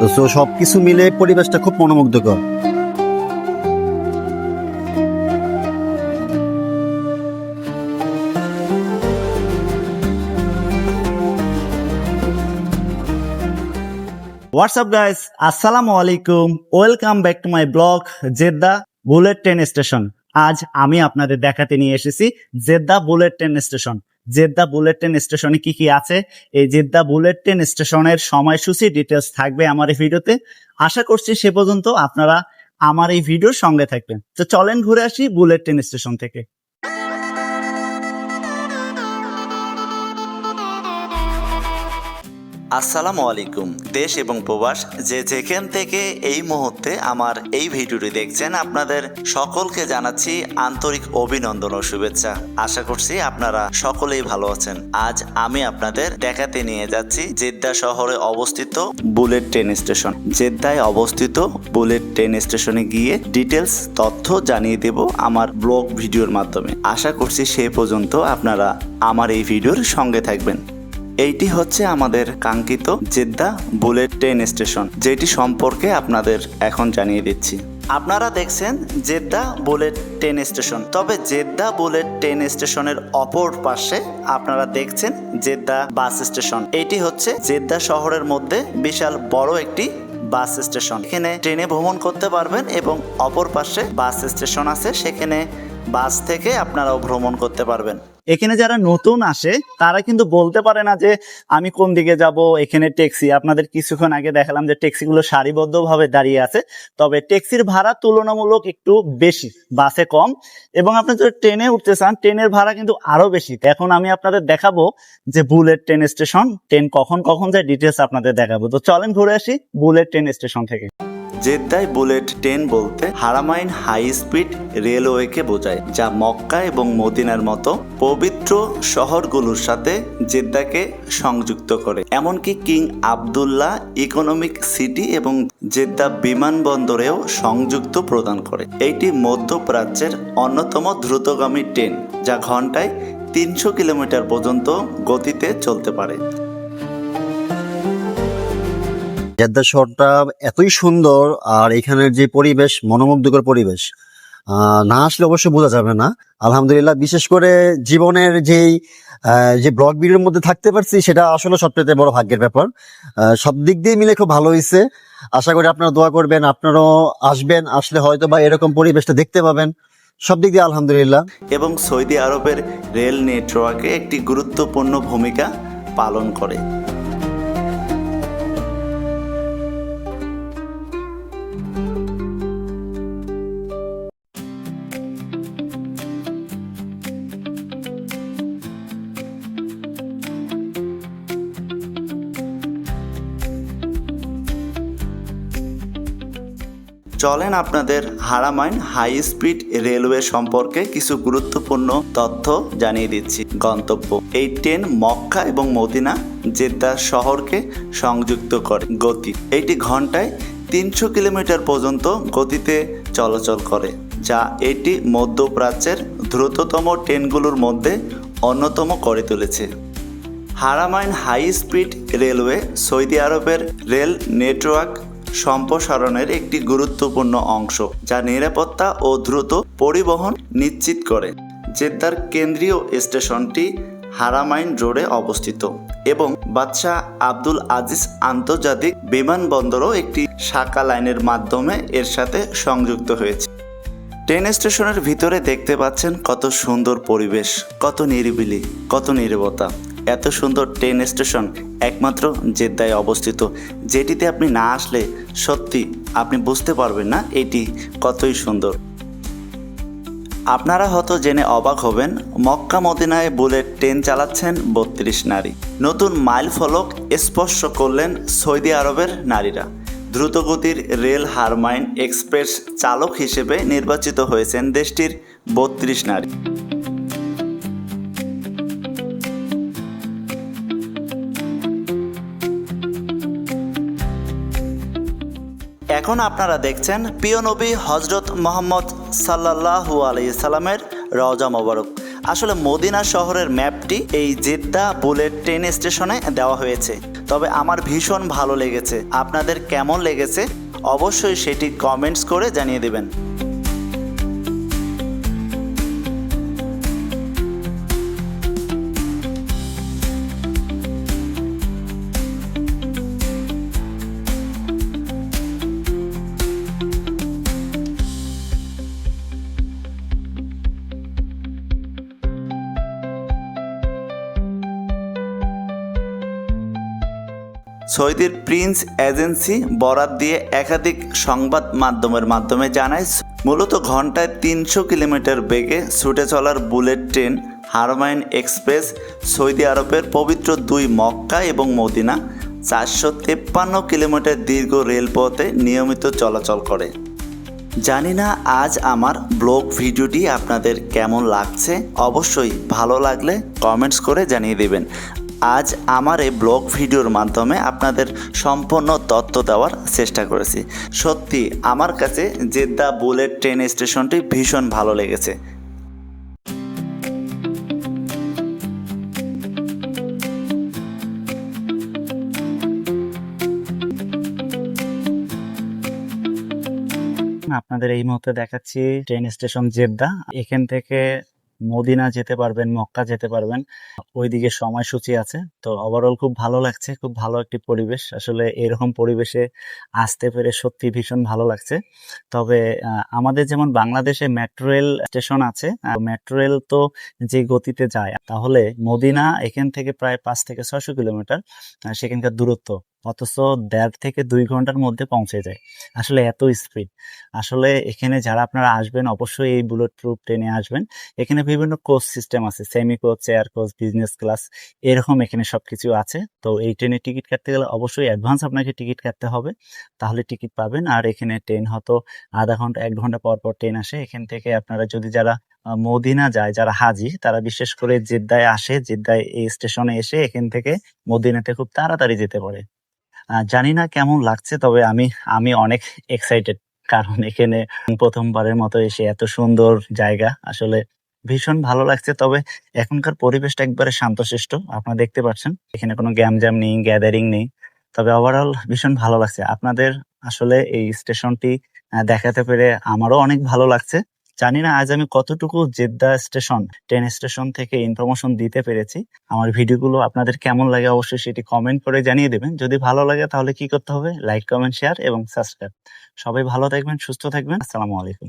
তো সব কিছু মিলে পরিবেশটা খুব মনোমুগ্ধকর। হোয়াটসঅ্যাপ গাইস আসসালামু আলাইকুম। Welcome back to my blog Jeddah bullet train station আজ আমি আপনাদের দেখাতে নিয়ে এসেছি Jeddah bullet train station Jeddah bullet train স্টেশনে কি কি আছে? এই জেদ্দা বুলেট ট্রেন স্টেশনের সময়সূচি ডিটেলস থাকবে আমার এই ভিডিওতে। আশা করছি সে পর্যন্ত আপনারা আমার এই ভিডিওর সঙ্গে থাকবেন। তো চলেন ঘুরে আসি বুলেট ট্রেন স্টেশন থেকে। আসসালামু আলাইকুম, দেশ এবং প্রবাস, যে যেখান থেকে এই মুহূর্তে আমার এই ভিডিওটি দেখছেন, আপনাদের সকলকে জানাচ্ছি আন্তরিক অভিনন্দন ও শুভেচ্ছা। আশা করছি আপনারা সকলেই ভালো আছেন। আজ আমি আপনাদের দেখাতে নিয়ে যাচ্ছি জেদ্দা শহরে অবস্থিত বুলেট ট্রেন স্টেশন। জেদ্দায় অবস্থিত বুলেট ট্রেন স্টেশনে গিয়ে ডিটেলস তথ্য জানিয়ে দেব আমার ব্লগ ভিডিওর মাধ্যমে। আশা করছি সে পর্যন্ত আপনারা আমার এই ভিডিওর সঙ্গে থাকবেন। এইটি হচ্ছে আমাদের কাঙ্ক্ষিত জেদ্দা বুলেট ট্রেন স্টেশন, যেটি সম্পর্কে আপনাদের এখন জানিয়ে দিচ্ছি। আপনারা দেখছেন জেদ্দা বুলেট ট্রেন স্টেশন, তবে জেদ্দা বুলেট ট্রেন স্টেশনের অপর পাশে আপনারা দেখছেন জেদ্দা বাস স্টেশন। এটি হচ্ছে জেদ্দা শহরের মধ্যে বিশাল বড় একটি বাস স্টেশন। এখানে ট্রেনে ভ্রমণ করতে পারবেন এবং অপর পাশে বাস স্টেশন আছে, সেখানে বাস থেকে আপনারাও ভ্রমণ করতে পারবেন। এখানে যারা নতুন আসে, তারা কিন্তু বলতে পারে না যে আমি কোন দিকে যাব, এখানে ট্যাক্সি। আপনাদের কিছুক্ষণ আগে দেখালাম যে ট্যাক্সিগুলো সারিবদ্ধভাবে দাঁড়িয়ে আছে। তবে ট্যাক্সির ভাড়া তুলনামূলক একটু বেশি, বাসে কম। এবং আপনি যদি ট্রেনে উঠতে চান, ট্রেনের ভাড়া কিন্তু আরও বেশি। এখন আমি আপনাদের দেখাবো যে বুলেট ট্রেন স্টেশন, ট্রেন কখন কখন যায় ডিটেলস আপনাদের দেখাবো। তো চলেন ঘুরে আসি বুলেট ট্রেন স্টেশন থেকে। জেদ্দায় বুলেট ট্রেন বলতে হারামাইন হাই স্পিড রেলওয়েকে বোঝায়, যা মক্কা এবং মদিনার মতো পবিত্র শহরগুলোর সাথে জেদ্দাকে সংযুক্ত করে। এমনকি কিং আবদুল্লাহ ইকোনমিক সিটি এবং জেদ্দা বিমানবন্দরেও সংযুক্ত প্রদান করে। এইটি মধ্যপ্রাচ্যের অন্যতম দ্রুতগামী ট্রেন, যা ঘন্টায় তিনশো কিলোমিটার পর্যন্ত গতিতে চলতে পারে। জেদ্দা শহরটা এতই সুন্দর আর এখানের যে পরিবেশ, মনোমুগ্ধকর পরিবেশ না আসলে অবশ্যই বোঝা যাবে না। আলহামদুলিল্লাহ, বিশেষ করে জীবনের যেই যে ব্লগ ভিডিওর মধ্যে থাকতে পারছি, সেটা আসলে সবচেয়ে বড় ভাগ্যের ব্যাপার। সব দিক দিয়ে মিলে খুব ভালো হয়েছে আশা করি আপনারা দোয়া করবেন, আপনারাও আসবেন, আসলে হয়তো বা এরকম পরিবেশটা দেখতে পাবেন। সব দিক দিয়ে আলহামদুলিল্লাহ। এবং সৌদি আরবের রেল নেটওয়ার্কে একটি গুরুত্বপূর্ণ ভূমিকা পালন করে। চলেন আপনাদের হারামাইন হাই স্পিড রেলওয়ে সম্পর্কে কিছু গুরুত্বপূর্ণ তথ্য জানিয়ে দিচ্ছি। গন্তব্য। এই ট্রেন মক্কা এবং মদিনা জেদ্দা শহরকে সংযুক্ত করে। গতি। এটি ঘন্টায় তিনশো কিলোমিটার পর্যন্ত গতিতে চলাচল করে, যা এটি মধ্যপ্রাচ্যের দ্রুততম ট্রেনগুলোর মধ্যে অন্যতম করে তুলেছে। Haramain high speed railway Saudi আরবের রেল নেটওয়ার্ক সম্প্রসারণের একটি গুরুত্বপূর্ণ অংশ, যা নিরাপত্তা ও দ্রুত পরিবহন নিশ্চিত করে। জেদ্দার কেন্দ্রীয় স্টেশনটি হারামাইন রোডে অবস্থিত এবং বাদশাহ আব্দুল আজিজ আন্তর্জাতিক বিমানবন্দরও একটি শাখা লাইনের মাধ্যমে এর সাথে সংযুক্ত হয়েছে। ট্রেন স্টেশনের ভিতরে দেখতে পাচ্ছেন কত সুন্দর পরিবেশ, কত নিরিবিলি, কত নীরবতা। এত সুন্দর ট্রেন স্টেশন একমাত্র জেদ্দায় অবস্থিত। যেটিতে আপনি না আসলে সত্যি আপনি বুঝতে পারবেন না এটি কতই সুন্দর। আপনারা হয়তো জেনে অবাক হবেন, মক্কা মদিনায় বুলেট ট্রেন চালাচ্ছেন বত্রিশ নারী। নতুন মাইল ফলক স্পর্শ করলেন সৌদি আরবের নারীরা। দ্রুতগতির রেল হারমাইন এক্সপ্রেস চালক হিসেবে নির্বাচিত হয়েছেন দেশটির বত্রিশ নারী। এখন আপনারা দেখছেন প্রিয় নবী হজরত মোহাম্মদ সাল্লাহু আলি সাল্লামের রওজা মোবারক। আসলে মদিনা শহরের ম্যাপটি এই জেদ্দা বুলেট ট্রেন স্টেশনে দেওয়া হয়েছে। তবে আমার ভীষণ ভালো লেগেছে। আপনাদের কেমন লেগেছে? অবশ্যই সেটি কমেন্টস করে জানিয়ে দেবেন। সৌদির প্রিন্স এজেন্সি বরাত দিয়ে একাধিক সংবাদ মাধ্যমের মাধ্যমে জানায়, মূলত ঘন্টায় তিনশো কিলোমিটার বেগে ছুটে চলার bullet train Haramain express, Saudi আরবের পবিত্র দুই মক্কা এবং মদিনা চারশো তেপ্পান্ন কিলোমিটার দীর্ঘ রেলপথে নিয়মিত চলাচল করে। জানি না আজ আমার ব্লগ ভিডিওটি আপনাদের কেমন লাগছে। অবশ্যই ভালো লাগলে কমেন্টস করে জানিয়ে দেবেন। আজ আমার এই ব্লগ ভিডিওর মাধ্যমে আপনাদের সম্পূর্ণ তথ্য দেওয়ার চেষ্টা করেছি। সত্যি, আমার কাছে জেদ্দা বুলেট ট্রেন স্টেশনটি ভীষণ ভালো লেগেছে। আপনাদের এই মুহূর্তে দেখাচ্ছি ট্রেন স্টেশন জেদ্দা। এখান থেকে মদিনা যেতে পারবেন, মক্কা যেতে পারবেন। ওইদিকে সময়সূচি আছে, তো ওভারঅল খুব ভালো লাগছে, খুব ভালো একটি পরিবেশ। আসলে এরকম পরিবেশে আসতে পেরে সত্যি ভীষণ ভালো লাগছে। তবে আমাদের যেমন বাংলাদেশে মেট্রো রেল স্টেশন আছে মেট্রো রেল তো যে গতিতে যায়, তাহলে মদিনা এখান থেকে প্রায় পাঁচ থেকে ছয়শো কিলোমিটার সেখানকার দূরত্ব। অথচ দেড় থেকে দুই ঘণ্টার মধ্যে পৌঁছে যায়। আসলে এত স্পিড আসলে এখানে যারা আপনারা আসবেন, অবশ্যই এই বুলেট প্রুফ ট্রেনে আসবেন। এখানে বিভিন্ন কোচ সিস্টেম আছে semi coach chair coach business class এরকম এখানে সবকিছু আছে। তো এই ট্রেনের টিকিট কাটতে গেলে অবশ্যই অ্যাডভান্স আপনাকে টিকিট কাটতে হবে। তাহলে টিকিট পাবেন। আর এখানে ট্রেন হয়তো আধা ঘণ্টা, এক ঘণ্টা পর পর ট্রেন আসে। এখান থেকে আপনারা যদি যারা মদিনা যায়, যারা হাজি তারা বিশেষ করে জেদ্দায় আসে। জেদ্দায় এই স্টেশনে এসে এখান থেকে মদিনাতে খুব তাড়াতাড়ি যেতে পারে। জানি না কেমন লাগছে, তবে আমি আমি অনেক এক্সাইটেড কারণ এখানে প্রথমবারের মতো এসে এত সুন্দর জায়গা। আসলে ভীষণ ভালো লাগছে, তবে এখনকার পরিবেশটা একবারে শান্তশিষ্ট। আপনারা দেখতে পাচ্ছেন, এখানে কোনো গ্যামজাম নেই গ্যাদারিং নেই, তবে ওভারঅল ভীষণ ভালো লাগছে। আপনাদের আসলে এই স্টেশনটি দেখাতে পেরে আমারও অনেক ভালো লাগছে। জানি না আজ আমি কতটুকু জেদ্দা স্টেশন, ট্রেন স্টেশন থেকে ইনফরমেশন দিতে পেরেছি। আমার ভিডিওগুলো আপনাদের কেমন লাগে অবশ্যই সেটি কমেন্ট করে জানিয়ে দেবেন। যদি ভালো লাগে তাহলে কি করতে হবে? লাইক কমেন্ট শেয়ার এবং সাবস্ক্রাইব সবাই ভালো থাকবেন, সুস্থ থাকবেন। আসসালামু আলাইকুম।